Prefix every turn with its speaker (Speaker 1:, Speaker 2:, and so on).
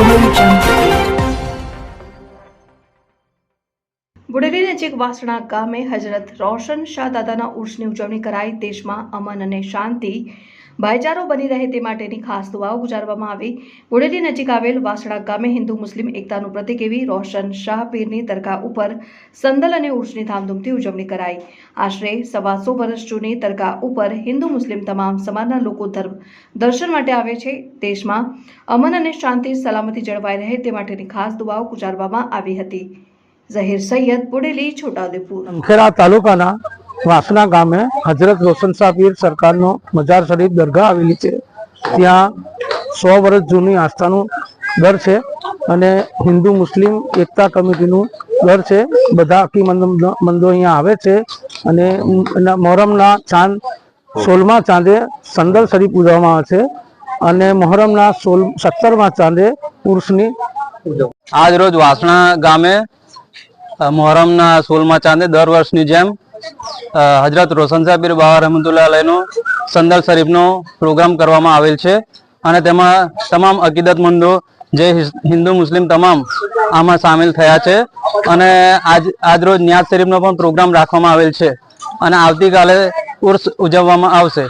Speaker 1: Channel નજીક વાસણા ગામે હજરત રોશન શાહ દાદાના ઉર્ષની ઉજવણી કરાઈ. દેશમાં અમન અને શાંતિ ભાઈચારો બની રહે તે માટેની ખાસ દુઆઓ ગુજારવામાં આવી. બોડેલી નજીક આવેલ વાસણા ગામે હિન્દુ મુસ્લિમ એકતાનું પ્રતિક એવી રોશન શાહ પીરની દરગાહ ઉપર સંદલ અને ઉર્ષની ધામધૂમથી ઉજવણી કરાઈ. આશરે સવાસો વર્ષ જૂની દરગાહ ઉપર હિન્દુ મુસ્લિમ તમામ સમાજના લોકો ધર્મ, દર્શન માટે આવે છે. દેશમાં અમન અને શાંતિ સલામતી જળવાઈ રહે તે માટેની ખાસ દુઆઓ ગુજારવામાં આવી હતી. ઝહીર સૈયદ બુડેલી છોટાઉદેપુર.
Speaker 2: ખેરા તાલુકાના વાસના ગામે હજરત રોશન શાહ સરકારનો મજાર શરીફ દરગાહ આવેલી છે. ત્યાં સો વર્ષ જૂની આસ્થાનું દર છે અને હિન્દુ મુસ્લિમ એકતા કમિટીનું દર છે. બધા અકી મંદો અહીંયા આવે છે અને મોહરમના ચાંદ સોળમા ચાંદે સંદલ શરીફ ઉજવવામાં આવે છે અને મોહરમના સોળ સત્તરમા ચાંદે પુરુષની
Speaker 3: આજ રોજ વાસણા ગામે મોહરમના સોલમાં ચાંદે દર વર્ષની જેમ હજરત રોશન સાહેબીર બાબા રહમતુલ્લાહ સંદર શરીફનો પ્રોગ્રામ કરવામાં આવેલ છે અને તેમાં તમામ અકીદતમંદો, જે હિન્દુ, મુસ્લિમ તમામ આમાં સામેલ થયા છે અને આજ આજ રોજ નિયાઝ શરીફનો પણ પ્રોગ્રામ રાખવામાં આવેલ છે અને આવતીકાલે ઉર્સ ઉજવવામાં આવશે.